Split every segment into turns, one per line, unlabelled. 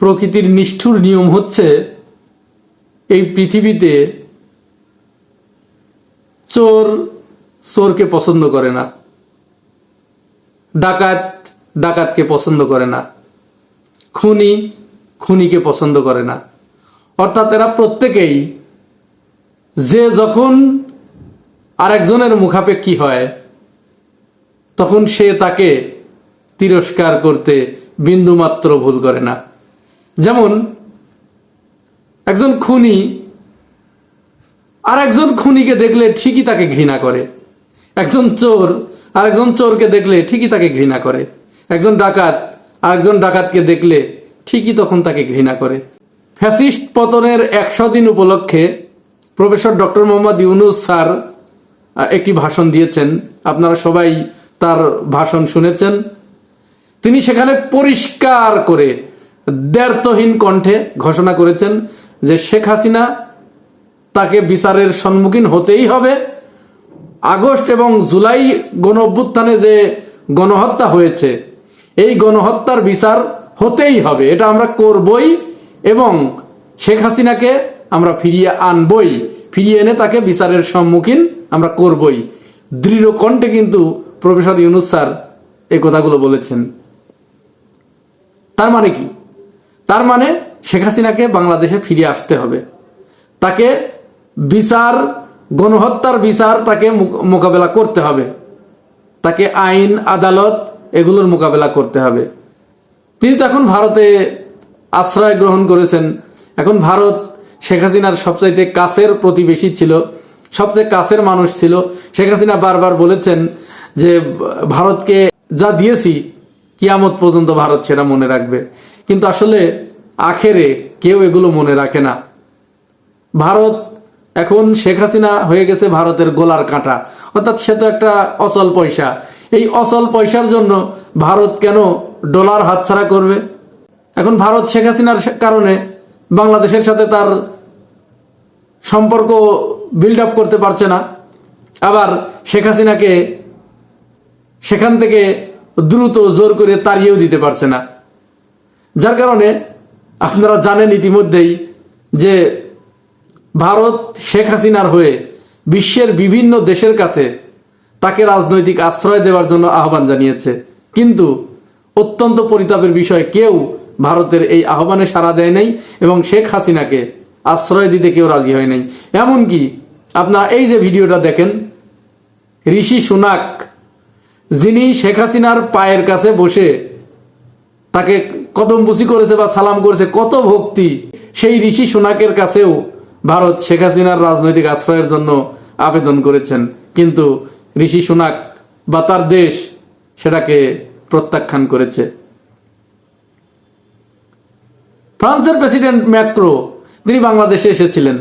প্রকৃতির নিষ্ঠুর নিয়ম হচ্ছে এই পৃথিবীতে চোর চোরকে পছন্দ করে না ডাকাত ডাকাতকে পছন্দ করে না খুনি খুনিকে পছন্দ করে না অর্থাৎ এরা প্রত্যেকেই যে যখন আরেকজনের মুখাপেক্ষী হয় তখন সে তাকে তিরস্কার করতে বিন্দুমাত্র ভুল করে না যেমন একজন খুনি আর একজন খুনিকে দেখলে ঠিকই তাকে ঘৃণা করে একজন চোর আর একজন চোরকে দেখলে ঠিকই তাকে ঘৃণা করে একজন ডাকাত আর একজন ডাকাতকে দেখলে ঠিকই তখন তাকে ঘৃণা করে ফ্যাসিস্ট পতনের একশো দিন উপলক্ষে professor doctor Mohammad Yunus sir একটি ভাষণ দিয়েছেন আপনারা সবাই তার ভাষণ শুনেছেন তিনি সেখানে পরিষ্কার করে দ্ব্যর্থহীন কণ্ঠে ঘোষণা করেছেন যে শেখ হাসিনা তাকে বিচারের সম্মুখীন হতেই হবে আগস্ট এবং জুলাই গণ অভ্যুত্থানে যে গণহত্যা হয়েছে এই গণহত্যার বিচার হতেই হবে এটা আমরা করবই এবং শেখ হাসিনাকে আমরা ফিরিয়ে আনবই ফিরিয়ে এনে তাকে বিচারের সম্মুখীন আমরা করবই দৃঢ় কণ্ঠে কিন্তু প্রফেসর ইউনুস স্যার এই কথাগুলো বলেছেন তার মানে কি তার মানে শেখ হাসিনাকে বাংলাদেশে ফিরে আসতে হবে তাকে বিচার গণহত্যার বিচার তাকে মোকাবেলা করতে হবে তাকে আইন আদালত এগুলোর মোকাবেলা করতে হবে তিনি তো এখন ভারতে আশ্রয় গ্রহণ করেছেন এখন ভারত শেখ হাসিনার সবচাইতে কাছের প্রতিবেশী ছিল সবচেয়ে কাছের মানুষ ছিল শেখ হাসিনা বারবার বলেছেন যে ভারতকে যা দিয়েছি কিয়ামত পর্যন্ত ভারত সেটা মনে রাখবে কিন্তু আসলে আখেরে কেউ এগুলো মনে রাখে না ভারত এখন শেখ হাসিনা হয়ে গেছে ভারতের গোলার কাঁটা অর্থাৎ সে তো একটা অচল পয়সা এই অচল পয়সার জন্য ভারত কেন ডলার হাতছাড়া করবে এখন ভারত শেখ হাসিনার কারণে বাংলাদেশের সাথে তার সম্পর্ক বিল্ড আপ করতে পারছে না আবার শেখ হাসিনাকে সেখান থেকে দ্রুত জোর করে তাড়িয়েও দিতে পারছে না যার কারণে আপনারা জানেন ইতিমধ্যেই যে ভারত শেখ হাসিনার হয়ে বিশ্বের বিভিন্ন দেশের কাছে তাকে রাজনৈতিক আশ্রয় দেওয়ার জন্য আহ্বান জানিয়েছে কিন্তু অত্যন্ত পরিতাপের বিষয় কেউ ভারতের এই আহ্বানে সাড়া দেয় নাই এবং শেখ হাসিনাকে আশ্রয় দিতে কেউ রাজি হয় নাই এমনকি আপনারা এই যে ভিডিওটা দেখেন ঋষি সুনাক যিনি শেখ হাসিনার পায়ের কাছে বসে তাকে কদমবুসি করেছে বা সালাম করেছে কত ভক্তি সেই ঋষি সোনাকের কাছেও ভারত শেখ হাসিনার রাজনৈতিক আশ্রয়ের জন্য আবেদন করেছেন কিন্তু ঋষি সোনাক বা তার দেশ সেটাকে প্রত্যাখ্যান করেছে ফ্রান্সের প্রেসিডেন্ট ম্যাক্রো তিনি বাংলাদেশে এসেছিলেন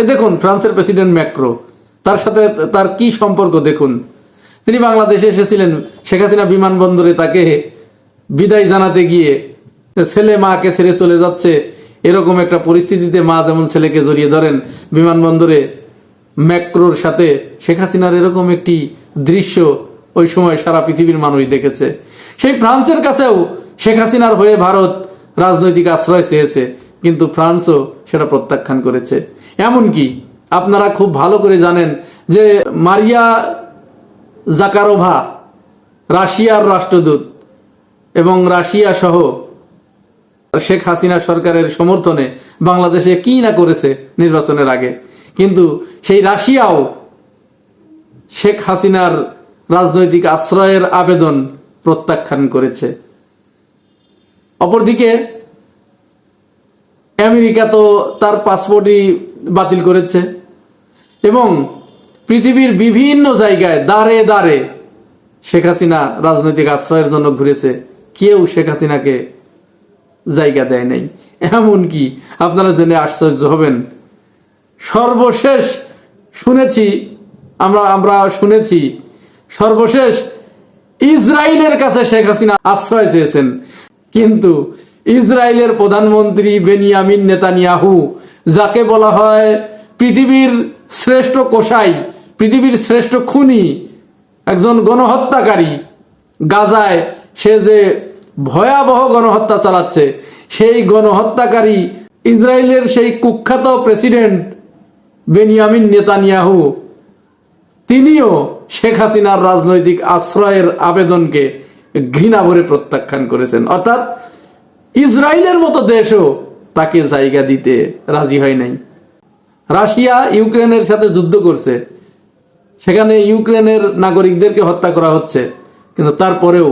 এ দেখুন ফ্রান্সের প্রেসিডেন্ট ম্যাক্রো তার সাথে তার কি সম্পর্ক দেখুন তিনি বাংলাদেশে এসেছিলেন শেখ হাসিনা বিমানবন্দরে তাকে বিদায় জানাতে গিয়ে ছেলে মাকে ছেড়ে চলে যাচ্ছে এরকম একটা পরিস্থিতিতে মা যেমন ছেলেকে জড়িয়ে ধরেন বিমানবন্দরে ম্যাক্রোর সাথে শেখ হাসিনার এরকম একটি দৃশ্য ওই সময় সারা পৃথিবীর মানুষ দেখেছে সেই ফ্রান্সের কাছেও শেখ হাসিনার হয়ে ভারত রাজনৈতিক আশ্রয় চেয়েছে কিন্তু ফ্রান্সও সেটা প্রত্যাখ্যান করেছে এমনকি আপনারা খুব ভালো করে জানেন যে মারিয়া জাকারোভা রাশিয়ার রাষ্ট্রদূত এবং রাশিয়া সহ শেখ হাসিনা সরকারের সমর্থনে বাংলাদেশে কি না করেছে নির্বাচনের আগে কিন্তু সেই রাশিয়াও শেখ হাসিনার রাজনৈতিক আশ্রয়ের আবেদন প্রত্যাখ্যান করেছে অপরদিকে আমেরিকা তো তার পাসপোর্টই বাতিল করেছে এবং পৃথিবীর বিভিন্ন জায়গায় দাঁড়ে দাঁড়ে শেখ হাসিনা রাজনৈতিক আশ্রয়ের জন্য ঘুরেছে কেউ শেখ হাসিনাকে জায়গা দেয় নাই এমনকি আপনারা জেনে আশ্চর্য হবেন সর্বশেষ শুনেছি আমরা আমরা শুনেছি সর্বশেষ ইসরায়েলের কাছে শেখ হাসিনা আশ্রয় চেয়েছেন কিন্তু ইসরায়েলের প্রধানমন্ত্রী বেনিয়ামিন নেতানিয়াহু যাকে বলা হয় পৃথিবীর শ্রেষ্ঠ কোষাই পৃথিবীর শ্রেষ্ঠ খুনি একজন গণহত্যাকারী গাজায় সে যে ভয়াবহ গণহত্যা চালাচ্ছে সেই গণহত্যাকারী ইসরায়েলের সেই কুখ্যাত প্রেসিডেন্ট বেনিয়ামিন নেতানিয়াহু তিনিও শেখ হাসিনার রাজনৈতিক আশ্রয়ের আবেদনকে ঘৃণা ভরে প্রত্যাখ্যান করেছেন অর্থাৎ ইসরায়েলের মতো দেশও তাকে জায়গা দিতে রাজি হয় নাই রাশিয়া ইউক্রেনের সাথে যুদ্ধ করছে সেখানে ইউক্রেনের নাগরিকদেরকে হত্যা করা হচ্ছে কিন্তু তারপরেও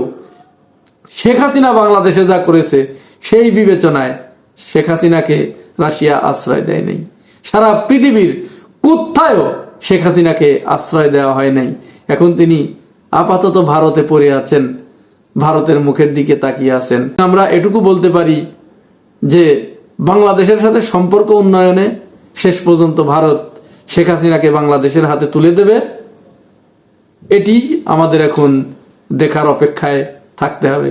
শেখ হাসিনা বাংলাদেশে যা করেছে সেই বিবেচনায় শেখ হাসিনাকে রাশিয়া আশ্রয় দেয় নাই সারা পৃথিবীর কোথায়ও শেখ হাসিনাকে আশ্রয় দেওয়া হয় নাই এখন তিনি আপাতত ভারতে পড়ে আছেন ভারতের মুখের দিকে তাকিয়ে আছেন আমরা এটুকু বলতে পারি যে বাংলাদেশের সাথে সম্পর্ক উন্নয়নে শেষ পর্যন্ত ভারত শেখ হাসিনাকে বাংলাদেশের হাতে তুলে দেবে এটি আমাদের এখন দেখার অপেক্ষায় থাকতে হবে